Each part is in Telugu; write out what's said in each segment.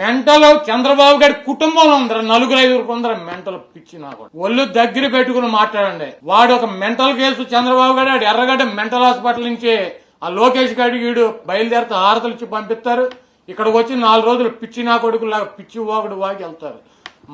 మెంటల్ చంద్రబాబు గారి కుటుంబంలో ఉందరా నలుగురు ఐదుగురు కొందరు మెంటల్ పిచ్చి నాకు ఒళ్ళు దగ్గర పెట్టుకుని మాట్లాడండి. వాడు ఒక మెంటల్ కేసు చంద్రబాబు గారు ఆడు ఎర్రగడ్డ మెంటల్ హాస్పిటల్ నుంచి ఆ లోకేష్ గారికి వీడు బయలుదేరితే హారతలు ఇచ్చి పంపిస్తారు. ఇక్కడికి వచ్చి నాలుగు రోజులు పిచ్చి నా కొడుకులాగా పిచ్చి వాగుడు వాగి వెళ్తారు.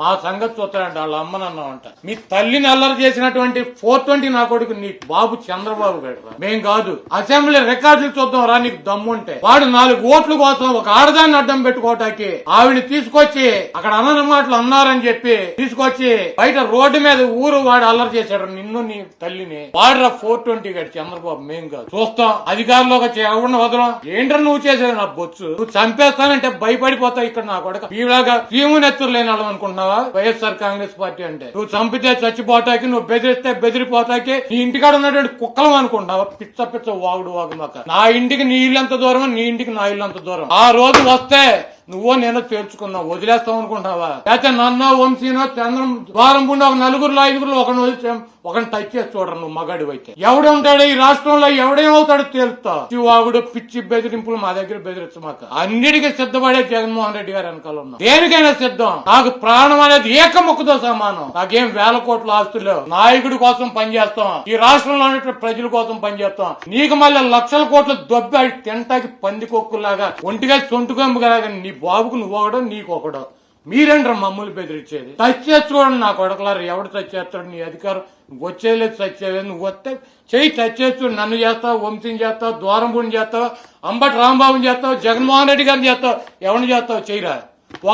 మా సంగతి చూస్తారంట వాళ్ళ అమ్మనన్నా అంట. మీ తల్లిని అల్లరి చేసినటువంటి ఫోర్ ట్వంటీ నా కొడుకు నీ బాబు చంద్రబాబు గారు మేం కాదు. అసెంబ్లీ రికార్డులు చూద్దాం రా నీకు దమ్ముంటే. వాడు నాలుగు ఓట్ల కోసం ఒక ఆడదాన్ని అడ్డం పెట్టుకోవటానికి ఆవిడ తీసుకొచ్చి అక్కడ అన్న మాటలు అన్నారని చెప్పి తీసుకొచ్చి బయట రోడ్డు మీద ఊరు వాడు అల్లరి చేశాడు నిన్ను నీ తల్లిని. వాడురా ఫోర్ ట్వంటీ గారు చంద్రబాబు. మేం కాదు. చూస్తాం. అధికారంలోకి వచ్చి ఎవరిని వదలం? ఏంట్రా నువ్వు చేసేది నా బొచ్చు? నువ్వు చంపేస్తానంటే భయపడిపోతావు ఇక్కడ నా కొడుకు. ఈలాగా భీముని నెత్తురు లేని వాళ్ళం అనుకుంటున్నావా వైఎస్ఆర్ కాంగ్రెస్ పార్టీ అంటే. నువ్వు చంపితే చచ్చిపోతాకి నువ్వు బెదిరిస్తే బెదిరిపోతాకి నీ ఇంటికాడ ఉన్నటువంటి కుక్కలం అనుకుంటున్నావా? పిచ్చ పిచ్చ వాగుడు వాగు మాక. నా ఇంటికి నీ ఇల్లు ఎంత దూరం నీ ఇంటికి నా ఇల్లు అంత దూరం. ఆ రోజు వస్తే నువ్వో నేను చేర్చుకున్నావు వదిలేస్తావు అనుకుంటున్నావా? అయితే నన్నో వంశీనో చంద్రం ద్వారం గుండా ఒక నలుగురు ఐదుగురు ఒకరిని వదిలేసాం ఒకరిని టచ్ చేసి చూడరు నువ్వు మగాడి అయితే ఎవడు ఉంటాడు ఈ రాష్ట్రంలో ఎవడేమవుతాడో తేలుతా శివాగుడు పిచ్చి బెదిరింపులు మా దగ్గర బెదిరించమాక అన్నిటికీ సిద్ధపడే జగన్మోహన్ రెడ్డి గారు వెనకాల ఉన్నా. దేనికైనా సిద్ధం. నాకు ప్రాణం అనేది ఏక మొక్కుతో సమానం. నాకేం వేల కోట్ల ఆస్తులు లేవు. నాయకుడి కోసం పనిచేస్తాం. ఈ రాష్ట్రంలో ఉన్నటువంటి ప్రజల కోసం పనిచేస్తాం. నీకు మళ్ళీ లక్షల కోట్ల దొబ్బి తింటాకి పందికొక్కులాగా ఒంటిగా సొంటుకొమ్మలాగా నీ బాబుకు నువ్వు ఒకడో నీకు ఒకడో. మీరేంటారు మమ్మల్ని బెదిరించేది? టచ్ చూడండి నా కొడకలారు ఎవడు తచ్చేస్తాడు నీ అధికారం నువ్వు వచ్చేలేదు టచ్ నువ్వు వస్తే చెయ్యి టచ్ నన్ను చేస్తావు వంశీని చేస్తావు ద్వారంపూడిని చేస్తావు అంబటి రాంబాబుని చేస్తావు జగన్మోహన్ రెడ్డి గారిని చేస్తావు ఎవరిని చేస్తావు చెయ్యరా.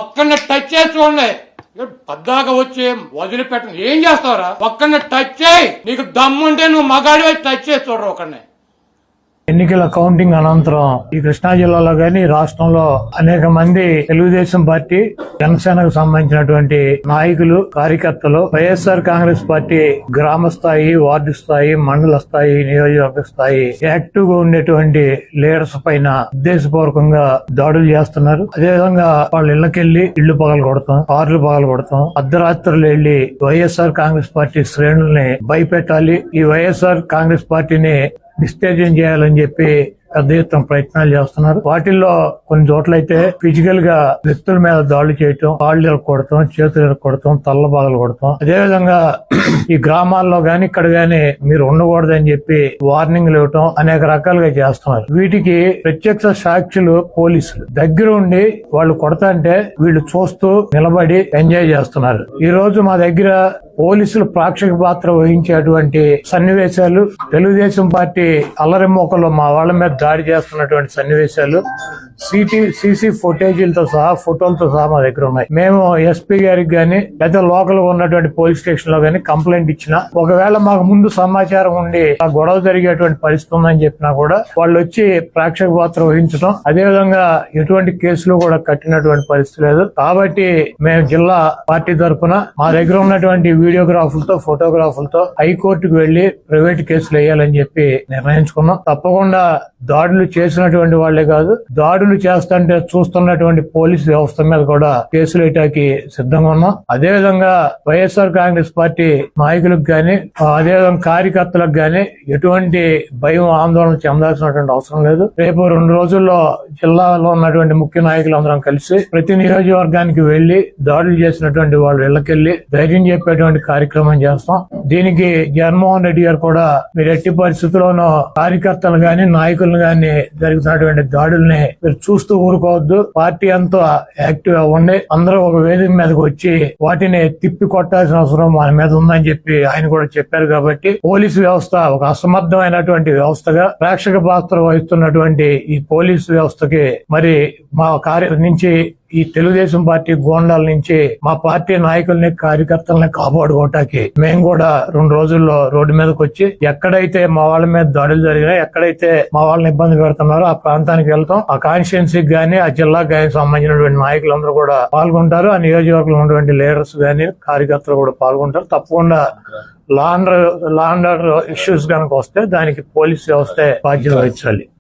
ఒక్కడిని టచ్ చేసుకోండి పద్దాక వచ్చి వదిలిపెట్టండి ఏం చేస్తావురా? ఒక్కడిని టచ్ చేయి. నీకు దమ్ముంటే నువ్వు మగాడి టచ్ చేసి చూడరు ఒకడిని ఎన్నికల కౌంటింగ్ అనంతరం ఈ కృష్ణా జిల్లాలో గాని రాష్ట్రంలో అనేక మంది తెలుగుదేశం పార్టీ జనసేనకు సంబంధించినటువంటి నాయకులు కార్యకర్తలు వైఎస్ఆర్ కాంగ్రెస్ పార్టీ గ్రామ స్థాయి వార్డు స్థాయి మండల స్థాయి నియోజకవర్గ స్థాయి యాక్టివ్గా ఉండేటువంటి లీడర్స్ పైన ఉద్దేశపూర్వకంగా దాడులు చేస్తున్నారు. అదేవిధంగా వాళ్ళ ఇళ్ళకెళ్ళి ఇళ్ళు పగలు కొడతాం కార్లు పగలు కొడతాం. అర్ధరాత్రులు వెళ్ళి వైఎస్ఆర్ కాంగ్రెస్ పార్టీ శ్రేణుల్ని భయపెట్టాలి. ఈ వైఎస్ఆర్ కాంగ్రెస్ పార్టీని డిస్టేజన్ చేయాలని చెప్పి పెద్ద ఎత్తున ప్రయత్నాలు చేస్తున్నారు. వాటిల్లో కొన్ని చోట్లయితే ఫిజికల్గా వ్యక్తుల మీద దాడులు చేయటం కాళ్ళు ఇరగొడతాం చేతులు ఇరగొడతాం తల్ల బాగలు కొడతాం అదేవిధంగా ఈ గ్రామాల్లో గాని ఇక్కడ గాని మీరు ఉండకూడదని చెప్పి వార్నింగ్లు ఇవ్వటం అనేక రకాలుగా చేస్తున్నారు. వీటికి ప్రత్యక్ష సాక్షులు పోలీసులు. దగ్గర ఉండి వాళ్ళు కొడతాంటే వీళ్ళు చూస్తూ నిలబడి ఎంజాయ్ చేస్తున్నారు. ఈ రోజు మా దగ్గర పోలీసులు ప్రేక్షక పాత్ర వహించేటువంటి సన్నివేశాలు. తెలుగుదేశం పార్టీ అల్లరిమోకలో మా వాళ్ళ మీద దాడి చేస్తున్నటువంటి సన్నివేశాలు. సిటీ సీసీ ఫుటేజీలతో సహా ఫోటోలతో సహా మా దగ్గర ఉన్నాయి. మేము ఎస్పీ గారికి కానీ లేదా లోకల్ ఉన్నటువంటి పోలీస్ స్టేషన్లో గాని కంప్లైంట్ ఇచ్చిన ఒకవేళ మాకు ముందు సమాచారం ఉండి ఆ గొడవ జరిగేటువంటి పరిస్థితి ఉందని చెప్పినా కూడా వాళ్ళు వచ్చి ప్రేక్షక పాత్ర వహించడం అదేవిధంగా ఎటువంటి కేసులు కూడా కట్టినటువంటి పరిస్థితి లేదు. కాబట్టి మేము జిల్లా పార్టీ తరఫున మా దగ్గర ఉన్నటువంటి వీడియోగ్రాఫులతో ఫోటోగ్రాఫులతో హైకోర్టుకు వెళ్ళి ప్రైవేట్ కేసులు వేయాలని చెప్పి నిర్ణయించుకున్నాం. తప్పకుండా దాడులు చేసినటువంటి వాళ్ళే కాదు దాడులు చేస్తుంటే చూస్తున్నటువంటి పోలీస్ వ్యవస్థ మీద కూడా కేసులు వేయటానికి సిద్ధంగా ఉన్నాం. అదేవిధంగా వైఎస్ఆర్ కాంగ్రెస్ పార్టీ నాయకులకు గాని అదేవిధంగా కార్యకర్తలకు గాని ఎటువంటి భయం ఆందోళన చెందాల్సినటువంటి అవసరం లేదు. రేపు రెండు రోజుల్లో జిల్లాలో ఉన్నటువంటి ముఖ్య నాయకులందరం కలిసి ప్రతి నియోజకవర్గానికి వెళ్ళి దాడులు చేసినటువంటి వాళ్ళు ఇళ్ళకెళ్ళి ధైర్యం చెప్పేటువంటి కార్యక్రమం చేస్తాం. దీనికి జగన్మోహన్ రెడ్డి గారు కూడా మీరు ఎట్టి పరిస్థితుల్లోనూ కార్యకర్తలు గాని నాయకులు గాని జరుగుతున్నటువంటి దాడుల్ని మీరు చూస్తూ ఊరుకోవద్దు. పార్టీ అంతా యాక్టివ్గా అందరూ ఒక వేదిక మీదకి వచ్చి వాటిని తిప్పి కొట్టాల్సిన అవసరం మన మీద ఉందని చెప్పి ఆయన కూడా చెప్పారు కాబట్టి పోలీసు వ్యవస్థ ఒక అసమర్థమైనటువంటి వ్యవస్థగా ప్రేక్షక పాత్ర వహిస్తున్నటువంటి ఈ పోలీసు వ్యవస్థకి మరి మా కార్య నుంచి ఈ తెలుగుదేశం పార్టీ గోండాల నుంచి మా పార్టీ నాయకుల్ని కార్యకర్తలని కాపాడుకోవటానికి మేము కూడా రెండు రోజుల్లో రోడ్డు మీదకి వచ్చి ఎక్కడైతే మా వాళ్ళ మీద దాడులు జరిగినాయి ఎక్కడైతే మా వాళ్ళని ఇబ్బంది పెడుతున్నారో ఆ ప్రాంతానికి వెళ్తాం. ఆ కాన్స్టిట్యున్సీకి గానీ ఆ జిల్లాకు గానీ సంబంధించినటువంటి నాయకులందరూ కూడా పాల్గొంటారు. ఆ నియోజకవర్గంలో ఉన్నటువంటి లీడర్స్ గానీ కార్యకర్తలు కూడా పాల్గొంటారు. తప్పకుండా లాండర్ లాండర్ ఇష్యూస్ కనుక వస్తే దానికి పోలీస్ వ్యవస్థ బాధ్యత వహించాలి.